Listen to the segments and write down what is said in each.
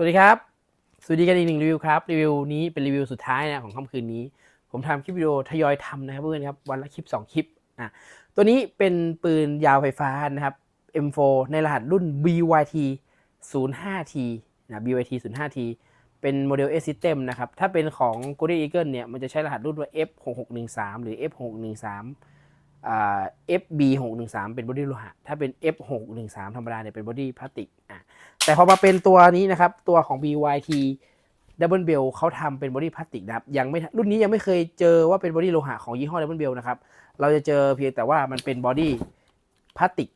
สวัสดีครับ สวัสดีกันอีกหนึ่งรีวิวครับ รีวิวนี้เป็นรีวิวสุดท้ายนะของค่ำคืนนี้ ผมทำคลิปวิดีโอทยอยทำนะครับเพื่อนครับวันละคลิป 2 คลิปอะตัวนี้เป็นปืนยาวไฟฟ้านะครับ M4 ในรหัสรุ่น BYT 05T นะ BYT 05T เป็นโมเดล S System นะครับ ถ้าเป็นของ Golden Eagle เนี่ย มันจะใช้รหัสรุ่นว่า F6613 หรือ F613 อ่า FB613 เป็นบอดี้โลหะ ถ้าเป็น F613 ธรรมดาเนี่ยเป็นบอดี้พลาสติกอะแต่พอมาเป็นตัวนี้นะครับ ตัวของ BYT Double Bell เขาทำเป็นบอดี้พลาสติกนะครับยังไม่รุ่นนี้ยังไม่เคยเจอว่าเป็นบอดี้โลหะของยี่ห้อ Double Bell นะครับ เราจะเจอเพียงแต่ว่ามันเป็นบอดี้พลาสติก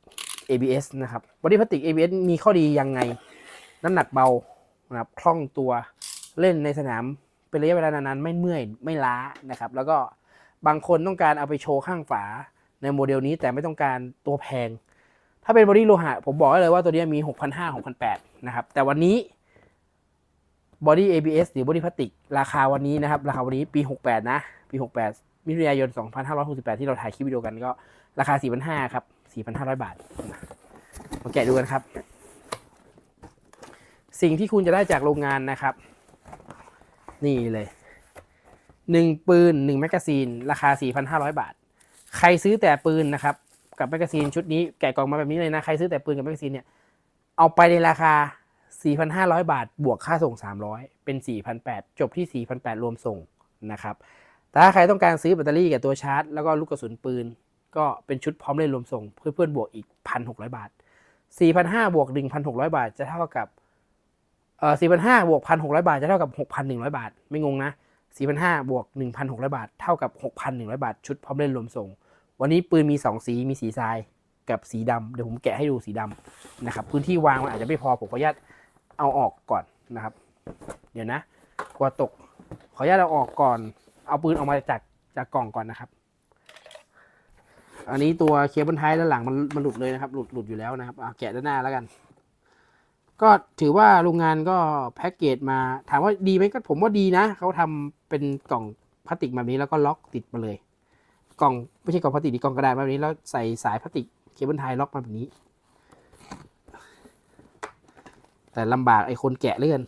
ABS นะครับบอดี้พลาสติก ABS มีข้อดียังไง น้ำหนักเบานะครับคล่องตัวเล่นในสนามเป็นระยะเวลานานๆไม่เมื่อยไม่ล้านะครับ แล้วก็บางคนต้องการเอาไปโชว์ข้างฝา ในโมเดลนี้แต่ไม่ต้องการตัวแพง ถ้าเป็นบอดี้โลหะ ผมบอกได้เลยว่าตัวนี้มี 6,500 6,800 นะครับ แต่วันนี้บอดี้ ABS หรือบอดี้พลาสติก ราคาวันนี้นะครับ ราคาวันนี้ปี 68 นะ ปี 68 มิถุนายน 2568 ที่เราถ่ายคลิปวิดีโอกันก็ราคา 4,500 ครับ 4,500 บาท มาแกะดูกันครับ สิ่งที่คุณจะได้จากโรงงานนะครับ นี่เลยหนึ่งปืนหนึ่งแมกกาซีน ราคา 4,500 บาท ใครซื้อแต่ปืนนะครับ กับแมกกาซีนชุดนี้แกะกล่องมาแบบนี้เลยนะ ใครซื้อแต่ปืนกับแมกกาซีนเนี่ย เอาไปในราคา 4,500 บาท บวกค่าส่ง 300 เป็น 4,800 จบที่ 4,800 รวมส่งนะครับแต่ถ้าใครต้องการซื้อแบตเตอรี่กับตัวชาร์จ แล้วก็ลูกกระสุนปืน ก็เป็นชุดพร้อมเล่นรวมส่ง เพื่อเพื่อนบวกอีก 1,600 บาท 4,500 บวก 1,600 บาทจะเท่ากับเอ่อ4,500 บวก 1,600 บาทจะเท่ากับ 6,100 บาท ไม่งงนะ4,500 บวก 1,600 บาท เท่ากับ 6,100 บาท ชุดพร้อมเล่นรวมส่ง วันนี้ปืนมี 2 สีมีสีทรายกับสีดำเดี๋ยวผมแกะให้ดูสีดำนะครับ พื้นที่วางมันอาจจะไม่พอผมขออนุญาตเอาออกก่อนนะครับ เดี๋ยวนะกลัวตกขออนุญาตเอาออกก่อน เอาปืนออกมาจากจากกล่องก่อนนะครับ อันนี้ตัวเคเบิลไทด้านหลังมันมันหลุดเลยนะครับ หลุดหลุดอยู่แล้วนะครับอะแกะด้านหน้าแล้วกัน ก็ถือว่าโรงงานก็แพ็กเกจมา ถามว่าดีไหมก็ผมว่าดีนะเขาทำเป็นกล่องพลาสติกแบบนี้แล้วก็ล็อกติดมาเลย กล่องไม่ใช่กล่องพลาสติกดิกล่องกระดาษแบบนี้แล้วใส่สายพลาสติกเคเบิลไทล็อกมาแบบนี้ แต่ลำบากไอ้คนแกะเลื่อน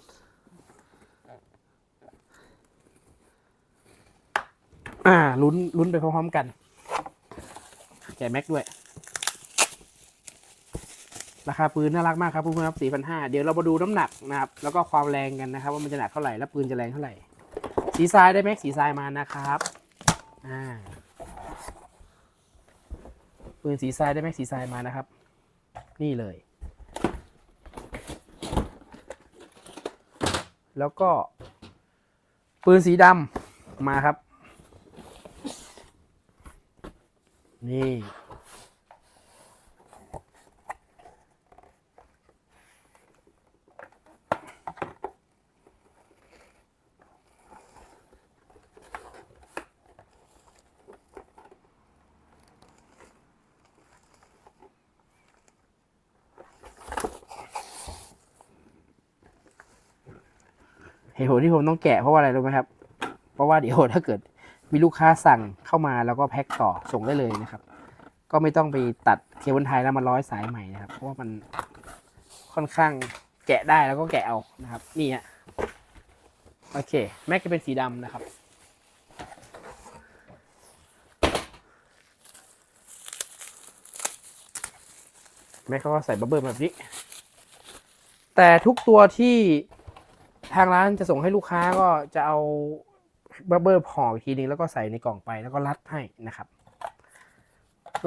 อ่าลุ้นลุ้นไปพร้อมๆกัน แกะแม็กด้วย ราคาปืนน่ารักมากครับเพื่อนๆครับสี่พันห้าเดี๋ยวเรามาดูน้ำหนักนะครับ แล้วก็ความแรงกันนะครับ ว่ามันจะหนักเท่าไหร่ แล้วปืนจะแรงเท่าไหร่ สีทรายได้แม็กสีทรายมานะครับ อ่า ปืนสีทรายได้แม็กสีทรายมานะครับ นี่เลย แล้วก็ ปืนสีดำมาครับ นี่ ตุผลที่ผมต้องแกะเพราะว่าอะไรรู้ไหมครับ เพราะว่าเดี๋ยวถ้าเกิดมีลูกค้าสั่งเข้ามาแล้วก็แพ็คต่อส่งได้เลยนะครับ ก็ไม่ต้องไปตัดเคเบิลไทยแล้วมาร้อยสายใหม่นะครับ เพราะว่ามันค่อนข้างแกะได้แล้วก็แกะเอานะครับ นี่ฮะโอเค แม็กจะเป็นสีดำนะครับแม็กเขาก็ใส่บับเบิ้ลแบบนี้ แต่ทุกตัวที่ ทางร้านจะส่งให้ลูกค้าก็จะเอาบับเบิลห่ออีกทีนึงแล้วก็ใส่ในกล่องไปแล้วก็รัดให้นะครับ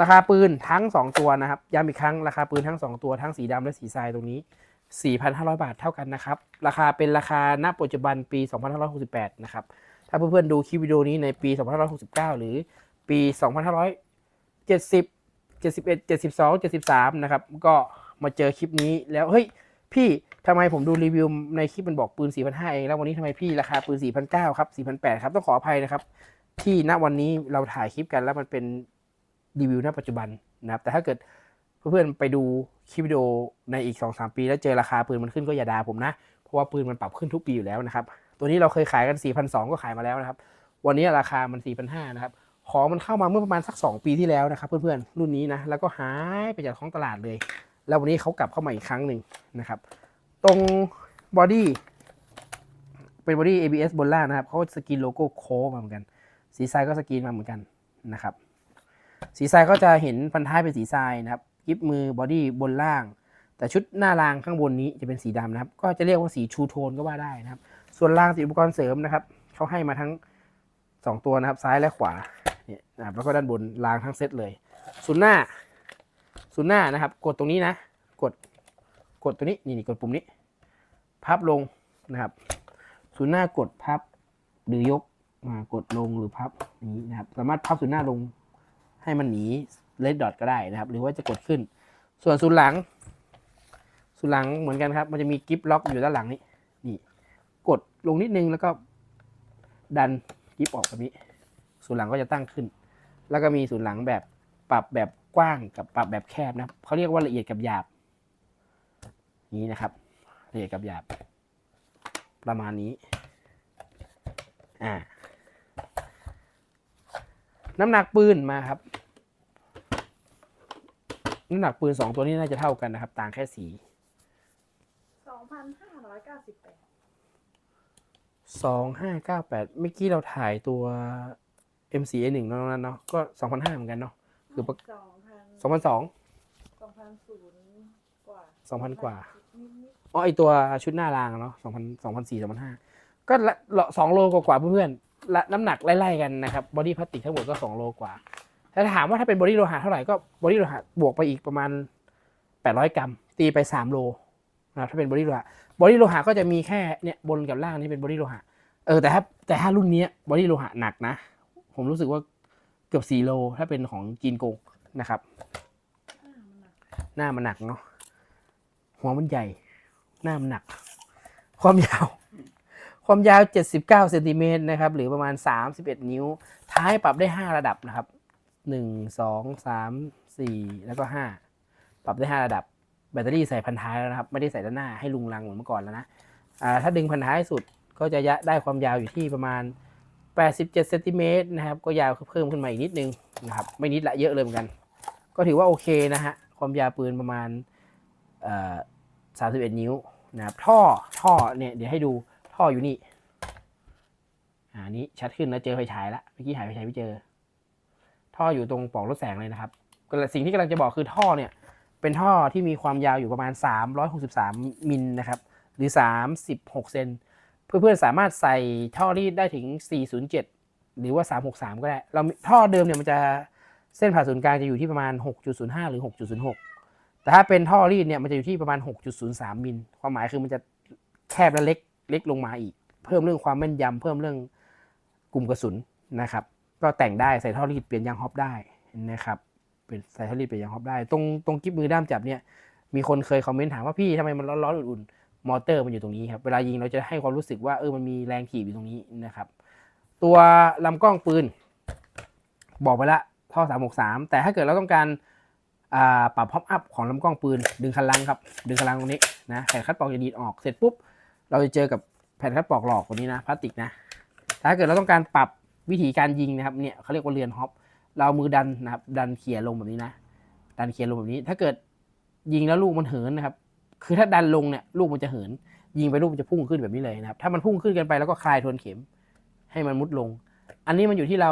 ราคาปืนทั้ง 2 ตัวนะครับย้ำอีกครั้งราคาปืนทั้ง 2 ตัวทั้งสีดำและสีทรายตรงนี้ 4,500 บาทเท่ากันนะครับ ราคาเป็นราคาณปัจจุบันปี 2568 นะครับ ถ้าเพื่อนๆดูคลิปวิดีโอนี้ในปี 2569 หรือปี 2570 71 72 73 นะครับ ก็มาเจอคลิปนี้แล้ว เฮ้ย พี่ ทำไมผมดูรีวิวในคลิปมันบอกปืน 4,500 เอง แล้ววันนี้ทำไมพี่ราคาปืน 4,900 ครับ 4,800 ครับ ต้องขออภัยนะครับ ที่ณวันนี้เราถ่ายคลิปกันแล้วมันเป็นรีวิวณปัจจุบันนะครับ แต่ถ้าเกิดเพื่อนๆไปดูคลิปวิดีโอในอีก 2-3 ปี แล้วเจอราคาปืนมันขึ้นก็อย่าด่าผมนะ เพราะว่าปืนมันปรับขึ้นทุกปีอยู่แล้วนะครับ ตัวนี้เราเคยขายกัน 4,200 ก็ขายมาแล้วนะครับ วันนี้ราคามัน 4,500 นะครับ ของมันเข้ามาเมื่อประมาณสัก 2 ปีที่แล้วนะครับเพื่อนๆ รุ่นนี้นะ แล้วก็หายไปจากท้องตลาดเลย แล้ววันนี้เขากลับเข้ามาอีกครั้งหนึ่งนะครับ ตรงบอดี้เป็นบอดี้ ABS บนล่างนะครับเขาสกรีนโลโก้โค้งมาเหมือนกัน สีทรายก็สกรีนมาเหมือนกันนะครับ สีทรายก็จะเห็นพันท้ายเป็นสีทรายนะครับกิฟมือบอดี้บนล่าง แต่ชุดหน้ารางข้างบนนี้จะเป็นสีดำนะครับ ก็จะเรียกว่าสีชูโทนก็ว่าได้นะครับ ส่วนรางติดอุปกรณ์เสริมนะครับเขาให้มาทั้ง 2 ตัวนะครับซ้ายและขวาเนี่ยนะครับแล้วก็ด้านบนรางทั้งเซตเลยส่วนหน้าส่วนหน้านะครับ กดตรงนี้นะ กด กดตัวนี้นี่นกดปุ่มนี้ พับลงนะครับส่วนหน้ากดพับหรือยกมากดลงหรือพับนี้นะครับ สามารถพับส่วนหน้าลงให้มันหนีเลดดอทก็ได้นะครับ หรือว่าจะกดขึ้น ส่วนส่วนหลังส่วนหลังเหมือนกันครับ มันจะมีกิฟล็อกอยู่ด้านหลังนี้นี่ กดลงนิดนึงแล้วก็ดันกิฟออกแบบนี้ส่วนหลังก็จะตั้งขึ้น แล้วก็มีส่วนหลังแบบปรับแบบกว้างกับปรับแบบแคบนะเขาเรียกว่าละเอียดกับหยาบ นี้นะครับละเอียดกับหยาบ ประมาณนี้ อ่า น้ำหนักปืนมาครับ น้ำหนักปืนสองตัวนี้น่าจะเท่ากันนะครับ ต่างแค่สีสองพันห้าร้อยเก้าสิบแปดสองห้าเก้าแปดเมื่อกี้เราถ่ายตัว MCA หนึ่งเนาะนั้นเนาะก็สองพันห้าเหมือนกันเนาะคือปกสองพันสองพันสองสองพันศูนย์กว่าสองพันกว่านิดนิด อ๋อไอตัวชุดหน้ารางอะเนาะสองพันสองพันสี่สองพันห้าก็ละละสองโลกว่าเพื่อนๆละน้ำหนักไล่ๆกันนะครับบอดี้พลาสติกทั้งหมดก็สองโลกว่าถ้าถามว่าถ้าเป็นบอดี้โลหะเท่าไหร่ก็บอดี้โลหะบวกไปอีกประมาณแปดร้อยกรัม ตีไปสามโลนะครับถ้าเป็นบอดี้โลหะบอดี้โลหะก็จะมีแค่เนี่ยบนกับล่างนี่เป็นบอดี้โลหะเออแต่ถ้าแต่ถ้ารุ่นนี้บอดี้โลหะหนักนะ ผมรู้สึกว่าเกือบสี่โลถ้าเป็นของจีนโกงนะครับ หน้ามันหนักเนาะ หัวมันใหญ่ หน้ามันหนัก ความยาว ความยาว 79เซนติเมตรนะครับ หรือประมาณ 31 นิ้ว ท้ายปรับได้ 5 ระดับนะครับ 1 2 3 4 แล้วก็ 5 ปรับได้ 5 ระดับ แบตเตอรี่ใส่พันท้ายแล้วนะครับ ไม่ได้ใส่ด้านหน้าให้ลุงลังเหมือนเมื่อก่อนแล้วนะถ้าดึงพันท้ายสุดก็จะยะได้ความยาวอยู่ที่ประมาณ 87เซนติเมตรนะครับ ก็ยาวเพิ่มขึ้นมาอีกนิดนึงนะครับ ไม่นิดละเยอะเลยเหมือนกัน ก็ถือว่าโอเคนะฮะ ความยาวปืนประมาณ เอ่อ31นิ้วนะครับท่อท่อเนี่ยเดี๋ยวให้ดูท่ออยู่นี่อ่านี้ชัดขึ้นนะเจอไฟฉายละเมื่อกี้หายไฟฉายไม่เจอ ท่ออยู่ตรงปล่องรถแสงเลยนะครับสิ่งที่กำลังจะบอกคือท่อเนี่ยเป็นท่อที่มีความยาวอยู่ประมาณ 363 มิลนะครับหรือ 36 เซนเพื่อนๆสามารถใส่ท่อรีดได้ถึง 407 หรือว่า 363 ก็ได้ เราท่อเดิมเนี่ยมันจะเส้นผ่าศูนย์กลางจะอยู่ที่ประมาณ 6.05 หรือ 6.06 แต่ถ้าเป็นท่อรีดเนี่ยมันจะอยู่ที่ประมาณ 6.03 มิล ความหมายคือมันจะแคบและเล็กเล็กลงมาอีก เพิ่มเรื่องความแม่นยำเพิ่มเรื่องกลุ่มกระสุนนะครับ ก็แต่งได้ใส่ท่อรีดเปลี่ยนยางฮอปได้นะครับเป็นใส่ท่อรีดเปลี่ยนยางฮอปได้ ตรงตรงกิ๊บมือด้ามจับเนี่ยมีคนเคยคอมเมนต์ถามว่าพี่ทำไมมันร้อนๆอุ่นๆมอเตอร์มันอยู่ตรงนี้ครับเวลายิงเราจะให้ความรู้สึกว่าเออมันมีแรงถีบอยู่ตรงนี้นะครับ ตัวลำกล้องปืน บอกไปละท่อ 363 แต่ถ้าเกิดเราต้องการ ปรับพ็อปอัพของลำกล้องปืน ดึงคันลังครับดึงคันลังตรงนี้นะแผ่นคัดปอกจะดีดออกเสร็จปุ๊บเราจะเจอกับแผ่นคัดปอกหลอกตัวนี้นะพลาสติกนะถ้าเกิดเราต้องการปรับวิธีการยิงนะครับเนี่ยเขาเรียกว่าเรือนฮอปเรามือดันนะครับดันเขี่ยลงแบบนี้นะ ดันเขี่ยลงแบบนี้ ถ้าเกิดยิงแล้วลูกมันเหินนะครับ คือถ้าดันลงเนี่ยลูกมันจะเหิน ยิงไปลูกมันจะพุ่งขึ้นแบบนี้เลยนะครับ ถ้ามันพุ่งขึ้นกันไปแล้วก็คลายทวนเข็ม ให้มันมุดลง อันนี้มันอยู่ที่เรา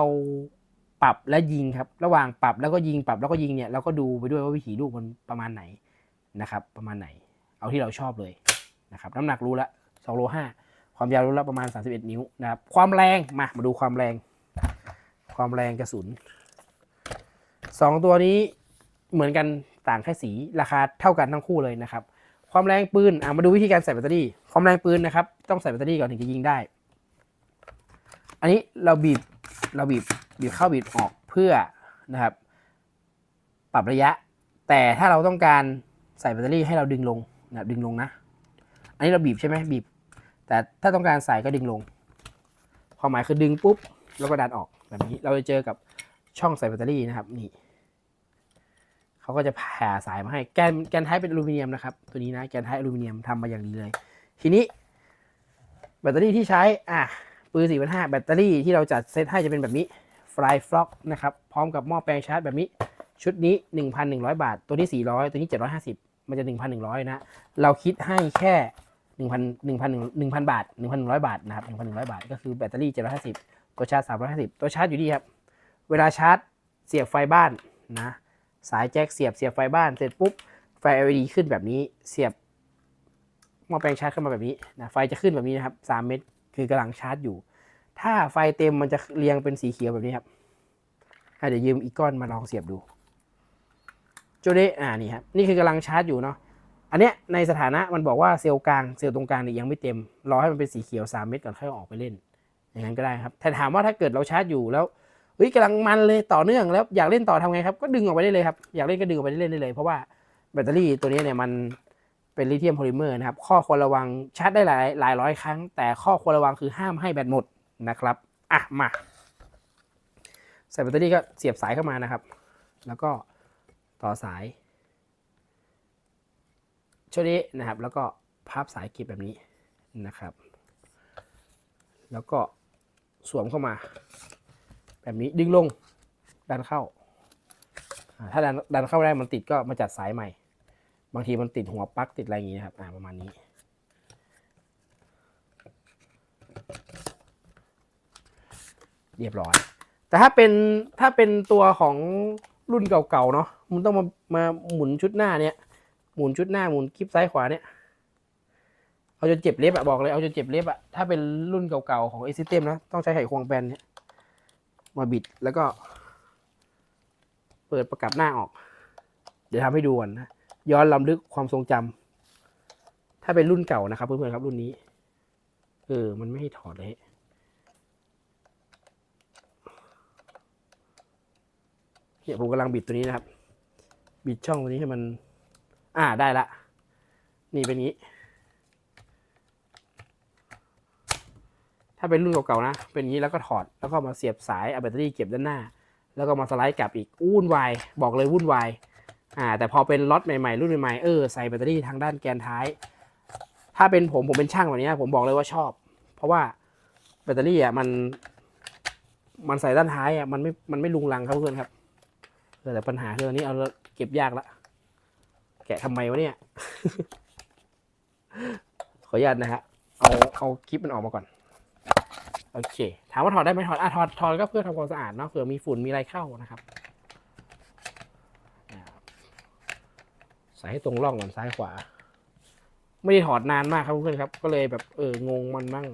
ปรับและยิงครับ ระหว่างปรับแล้วก็ยิงปรับแล้วก็ยิงเนี่ยเราก็ดูไปด้วยว่าวิถีลูกมันประมาณไหนนะครับ ประมาณไหน เอาที่เราชอบเลยนะครับ น้ำหนักรู้ละ2โล5ความยาวรู้ละประมาณ 31 นิ้วนะครับ ความแรงมามาดูความแรง ความแรงกระสุนสองตัวนี้เหมือนกันต่างแค่สีราคาเท่ากันทั้งคู่เลยนะครับ ความแรงปืนอะมาดูวิธีการใส่แบตเตอรี่ ความแรงปืนนะครับ ต้องใส่แบตเตอรี่ก่อนถึงจะยิงได้ อันนี้เราบีบเราบีบ บีบเข้าบีบออกเพื่อนะครับ ปรับระยะ แต่ถ้าเราต้องการใส่แบตเตอรี่ให้เราดึงลงนะครับดึงลงนะ อันนี้เราบีบใช่ไหมบีบ แต่ถ้าต้องการใส่ก็ดึงลง ความหมายคือดึงปุ๊บแล้วก็ดันออกแบบนี้ เราจะเจอกับช่องใส่แบตเตอรี่นะครับนี่เขาก็จะแผ่สายมาให้แกนแกนท้ายเป็นอลูมิเนียมนะครับ ตัวนี้นะแกนท้ายอลูมิเนียมทำมาอย่างดีเลย ทีนี้แบตเตอรี่ที่ใช้อะปืน4 5 0แบตเตอรี่ที่เราจัดเซตให้จะเป็นแบบนี้ Fly Flock นะครับ พร้อมกับหม้อแปลงชาร์จแบบนี้ชุดนี้ 1,100 บาท ตัวนี้ 400 ตัวนี้ 750 มันจะ 1,100 นะ เราคิดให้แค่หนึ่งพันหนึ่งพันหนึ่งพันบาทหนึ่งพันหนึ่งร้อยบาทนะครับหนึ่งพันหนึ่งร้อยบาท ก็คือแบตเตอรี่เจ็ดร้อยห้าสิบตัวชาร์จสามร้อยห้าสิบตัวชาร์จอยู่นี่ครับ เวลาชาร์จเสียบไฟบ้านนะ สายแจ็คเสียบเสียบไฟบ้าน เสร็จปุ๊บ ไฟ LED ขึ้นแบบนี้ เสียบหม้อแปลงชาร์จขึ้นมาแบบนี้นะ ไฟจะขึ้นแบบนี้นะครับสามเมตรคือกำลังชาร์จอยู่ ถ้าไฟเต็มมันจะเรียงเป็นสีเขียวแบบนี้ครับอะเดี๋ยวยืมอีกก้อนมาลองเสียบดูโจเดอ่านี่ครับนี่คือกำลังชาร์จอยู่เนาะอันเนี้ยในสถานะมันบอกว่าเซลล์กลางเซลล์ตรงกลางเนี่ยยังไม่เต็มรอให้มันเป็นสีเขียว 3 เม็ดก่อนค่อยออกไปเล่น อย่างนั้นก็ได้ครับแต่ถามว่าถ้าเกิดเราชาร์จอยู่แล้วเฮ้ยกำลังมันเลยต่อเนื่องแล้วอยากเล่นต่อทำไงครับก็ดึงออกไปได้เลยครับอยากเล่นก็ดึงออกไปได้เล่นได้เลย เพราะว่าแบตเตอรี่ตัวนี้เนี่ยมันเป็นลิเธียมโพลิเมอร์นะครับข้อควรระวังชาร์จได้หลายหลายร้อยครั้ง แต่ข้อควรระวังคือห้ามให้แบตหมด นะครับอะมาใส่แบตเตอรี่ก็เสียบสายเข้ามานะครับ แล้วก็ต่อสายช่วงนี้นะครับ แล้วก็พับสายเก็บแบบนี้นะครับ แล้วก็สวมเข้ามา แบบนี้ดึงลงดันเข้า ถ้าดันดันเข้าได้มันติดก็มาจัดสายใหม่ บางทีมันติดหัวปลั๊กติดอะไรอย่างงี้นะครับประมาณนี้ เรียบร้อย แต่ถ้าเป็นถ้าเป็นตัวของรุ่นเก่าๆเนาะมันต้องมามาหมุนชุดหน้าเนี่ย หมุนชุดหน้าหมุนคลิปซ้ายขวาเนี่ย เอาจนเจ็บเล็บอะบอกเลยเอาจนเจ็บเล็บอะถ้าเป็นรุ่นเก่าๆของเอซิเต็มนะ ต้องใช้ไขควงแบนเนี่ยมาบิดแล้วก็ เปิดประกับหน้าออก เดี๋ยวทำให้ดูก่อนนะย้อนลำลึกความทรงจำถ้าเป็นรุ่นเก่านะครับเพื่อนๆครับรุ่นนี้ เออ มันไม่ให้ถอดเลย เนี่ยผมกำลังบิดตัวนี้นะครับ บิดช่องตัวนี้ให้มัน อ่าได้ละ นี่เป็นงี้ ถ้าเป็นรุ่นเก่าๆนะ เป็นงนี้แล้วก็ถอดแล้วก็มาเสียบสายเอาแบตเตอรี่เก็บด้านหน้า แล้วก็มาสไลด์กลับอีกวุ่นวายบอกเลยวุ่นวายอ่าแต่พอเป็นล็อตใหม่ๆรุ่นใหม่ๆเออใส่แบตเตอรี่ทางด้านแกนท้าย ถ้าเป็นผมผมเป็นช่างแบบนี้ผมบอกเลยว่าชอบ เพราะว่าแบตเตอรี่อะมัน มันใส่ด้านท้ายอะมันไม่มันไม่ลุงลังครับเพื่อนครับ แต่ปัญหาคือตอนนี้เอาเก็บยากละแกะทำไมวะเนี่ย ขออนุญาตนะฮะ เอาเอาคลิปมันออกมาก่อน โอเค ถามว่าถอดได้ไหมถอดอะถอดถอดก็เพื่อทำความสะอาดเนาะเผื่อมีฝุ่นมีอะไรเข้านะครับ ใส่ให้ตรงร่องก่อนซ้ายขวา ไม่ได้ถอดนานมากครับเพื่อนครับ ก็เลยแบบเอองงมันมั่ง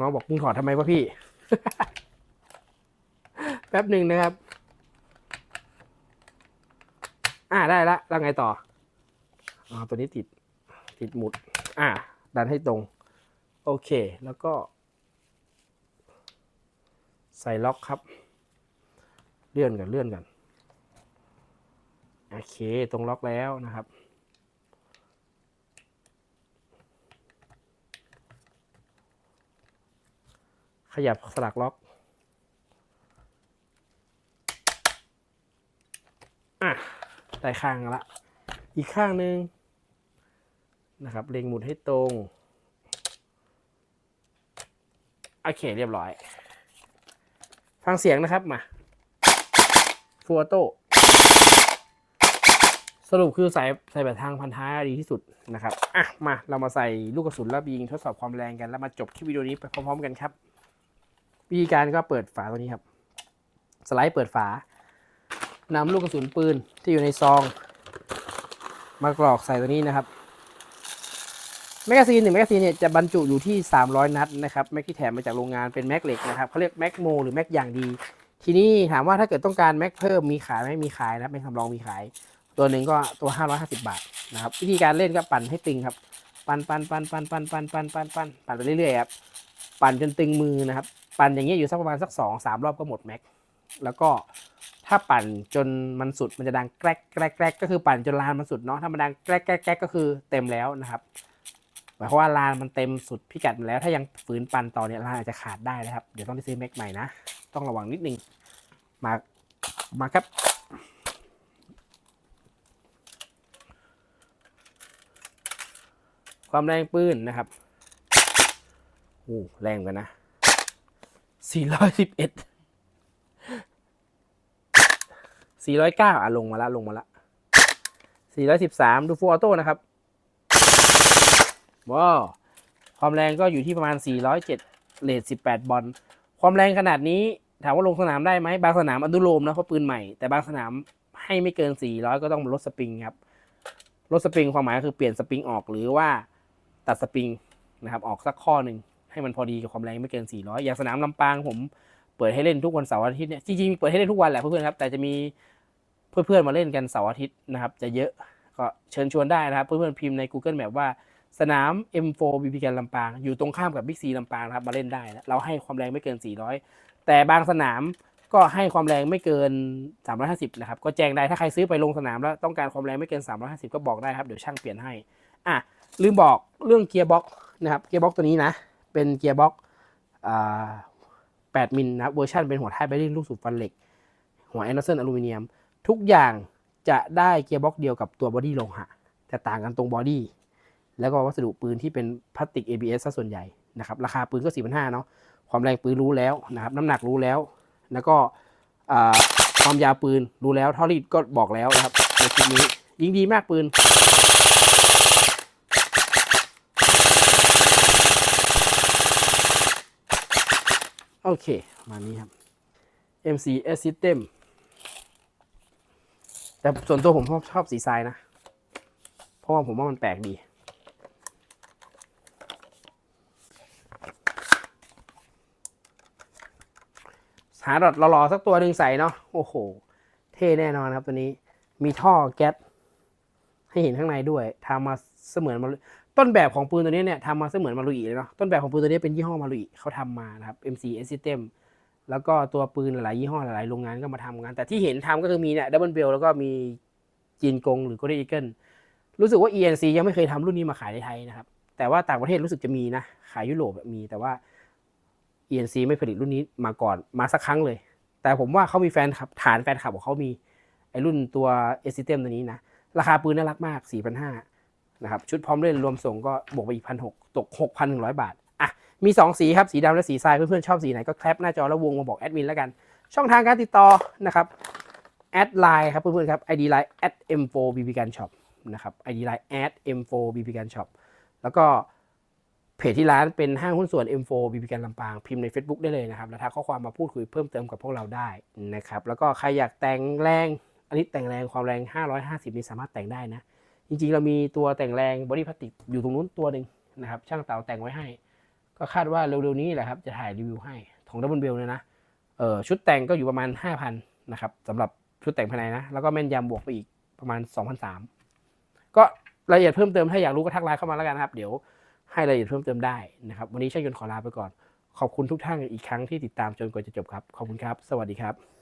น้องบอกมึงถอดทำไมวะพี่ แป๊บหนึ่งนะครับ อ่าได้ละแล้วไงต่ออ๋อตัวนี้ติดติดหมุด อ่า ดันให้ตรง โอเค แล้วก็ ใส่ล็อกครับ เลื่อนกันเลื่อนกัน โอเค ตรงล็อกแล้วนะครับ ขยับสลักล็อกอะได้ข้างละ อีกข้างหนึ่งนะครับ เล็งหมุดให้ตรง โอเคเรียบร้อย ฟังเสียงนะครับ มาฟูออโต้สรุปคือใส่ใส่แบบทางพันท้ายดีที่สุดนะครับ อะ มาเรามาใส่ลูกกระสุนแล้วยิงทดสอบความแรงกันแล้วมาจบคลิปวิดีโอนี้ไปพร้อมๆกันครับ วิธีการก็เปิดฝาตัวนี้ครับ สไลด์เปิดฝานำลูกกระสุนปืนที่อยู่ในซอง มากรอกใส่ตัวนี้นะครับแมกกาซีนหนึ่งแมกกาซีนเนี่ยจะบรรจุอยู่ที่ 300 นัดนะครับแม็กที่แถมมาจากโรงงานเป็นแม็กเหล็กนะครับเขาเรียกแม็กโมหรือแม็กอย่างดี ทีนี้ถามว่าถ้าเกิดต้องการแม็กเพิ่มมีขายไหมมีขายนะเป็นคำลองมีขาย ตัวหนึ่งก็ตัว 550 บาทนะครับวิธีการเล่นก็ปั่นให้ตึงครับ ปั่นปั่นปั่นปั่นปั่นปั่นปั่นปั่นปั่นปั่นไปเรื่อยๆครับ ปั่นจนตึงมือนะครับ ปั่นอย่างเงี้ยอยู่สักประมาณสักสองสามรอบก็หมดแม็กแล้วก็ถ้าปั่นจนมันสุดมันจะดังแกรกแกรกแกรกก็คือปั่นจนลานมันสุดเนาะถ้ามันดังแกรกแกรกแกรกก็คือเต็มแล้วนะครับหมายความว่าลานมันเต็มสุดพิกัดมันแล้ว ถ้ายังฝืนปั่นต่อเนี่ยลานอาจจะขาดได้นะครับ เดี๋ยวต้องไปซื้อแม็กใหม่นะ ต้องระวังนิดนึงมามาครับ ความแรงปืนนะครับ โอ้แรงเหมือนกันนะ 411 409 อะ ลงมาละลงมาละ 413 ดูฟูออโต้นะครับ ว้าว ความแรงก็อยู่ที่ประมาณ 407 เลท18 บอล ความแรงขนาดนี้ ถามว่าลงสนามได้ไหม บางสนามอนุโลมนะ เพราะปืนใหม่ แต่บางสนามให้ไม่เกิน 400 ก็ต้องลดสปริงครับ ลดสปริงความหมายก็คือเปลี่ยนสปริงออกหรือว่าตัดสปริงนะครับ ออกสักข้อหนึ่ง ให้มันพอดีกับความแรงไม่เกิน 400 อย่างสนามลำปางผมเปิดให้เล่นทุกวันเสาร์อาทิตย์เนี่ยจริงๆเปิดให้เล่นทุกวันแหละเพื่อนๆครับแต่จะมีเพื่อนๆมาเล่นกันเสาร์อาทิตย์นะครับ จะเยอะก็เชิญชวนได้นะครับ เพื่อนๆพิมพ์ใน Google Map ว่าสนาม M4 BB กันลำปางอยู่ตรงข้ามกับ Big C ลำปางนะครับมาเล่นได้นะเราให้ความแรงไม่เกิน 400 แต่บางสนามก็ให้ความแรงไม่เกิน 350 นะครับ ก็แจ้งได้ถ้าใครซื้อไปลงสนามแล้วต้องการความแรงไม่เกิน 350 ก็บอกได้ครับ เดี๋ยวช่างเปลี่ยนให้ อะ ลืมบอกเรื่องเกียร์บ็อกนะครับ เกียร์บ็อกตัวนี้นะ เป็นเกียร์บ็อกอ่า8มิลนะเวอร์ชันเป็นหัวท้ายแบริ่งลูกสูบฟันเหล็ก หัวแอนเดอร์สันอลูมิเนียม ทุกอย่างจะได้เกียร์บ็อกเดียวกับตัวบอดี้โลหะแต่ต่างกันตรงบอดี้แล้วก็วัสดุปืนที่เป็นพลาสติก ABS ซะส่วนใหญ่นะครับราคาปืนก็ 4 5 0 0เนาะความแรงปืนรู้แล้วนะครับน้ำหนักรู้แล้ว แล้วก็ความยาวปืนรู้แล้วท่อรีดก็บอกแล้วนะครับในคลิปนี้ยิงดีมากปืน โอเค มานี้ครับ MCS System แต่ส่วนตัวผมชอบชอบสีทรายนะ เพราะว่าผมว่ามันแปลกดี หาดอทหล่อๆสักตัวหนึ่งใส่เนาะ โอ้โห เท่แน่นอนครับตัวนี้ มีท่อแก๊สให้เห็นข้างในด้วยทำมาเสมือนมา ต้นแบบของปืนตัวนี้เนี่ยทำมาเสมือนมารุอิเลยเนาะต้นแบบของปืนตัวนี้เป็นยี่ห้อมารุอิเขาทำมานะครับ MC S System แล้วก็ตัวปืนหลายยี่ห้อหลายโรงงานก็มาทำงาน แต่ที่เห็นทำก็คือมีเนี่ยดับเบิลเบลแล้วก็มีจีนกงหรือ Golden Eagle รู้สึกว่า ENC ยังไม่เคยทำรุ่นนี้มาขายในไทยนะครับ แต่ว่าต่างประเทศรู้สึกจะมีนะ ขายยุโรปมีแต่ว่า ENC ไม่ผลิตรุ่นนี้มาก่อนมาสักครั้งเลย แต่ผมว่าเขามีแฟนคลับฐานแฟนคลับของเขามีไอรุ่นตัว S System ตัวนี้นะราคาปืนน่ารักมาก4,500 นะครับชุดพร้อมเล่นรวมส่งก็บวกไปอีกพันหตก 6,100 บาทอะมี 2 สีครับสีดำและสีทรายเพื่อนๆชอบสีไหนก็แคปหน้าจอแล้ววงมาบอกแอดมินแล้วกัน ช่องทางการติดต่อนะครับแอดไลน์ครับเพื่อนๆครับ ID line at m4 bb gun shop นะครับ ID line at m4 bb gun shop แล้วก็เพจที่ร้านเป็นห้างหุ้นส่วน M4 BB กันลำปางพิมพ์ใน Facebook ได้เลยนะครับ แล้วทักข้อความมาพูดคุยเพิ่มเติมกับพวกเราได้นะครับ แล้วก็ใครอยากแต่งแรง อันนี้แต่งแรงความแรง 550 นี่สามารถแต่งได้นะ จริงๆ เรามีตัวแต่งแรงบอดี้พลาสติกอยู่ตรงนู้นตัวหนึ่งนะครับ ช่างเต๋าแต่งไว้ให้ ก็คาดว่าเร็วๆนี้แหละครับ จะถ่ายรีวิวให้ของดับเบิลเบลเนี่ยนะเออชุดแต่งก็อยู่ประมาณ 5,000นะครับสำหรับชุดแต่งภายในนะ แล้วก็แม่นยำบวกไปอีกประมาณ2,300ก็รายละเอียดเพิ่มเติมถ้าอยากรู้ก็ทักไลน์เข้ามาแล้วกันนะครับ เดี๋ยวให้รายละเอียดเพิ่มเติมได้นะครับ วันนี้ช่างยนต์ขอลาไปก่อน ขอบคุณทุกท่านอีกครั้งที่ติดตามจนกว่าจะจบครับ ขอบคุณครับ สวัสดีครับ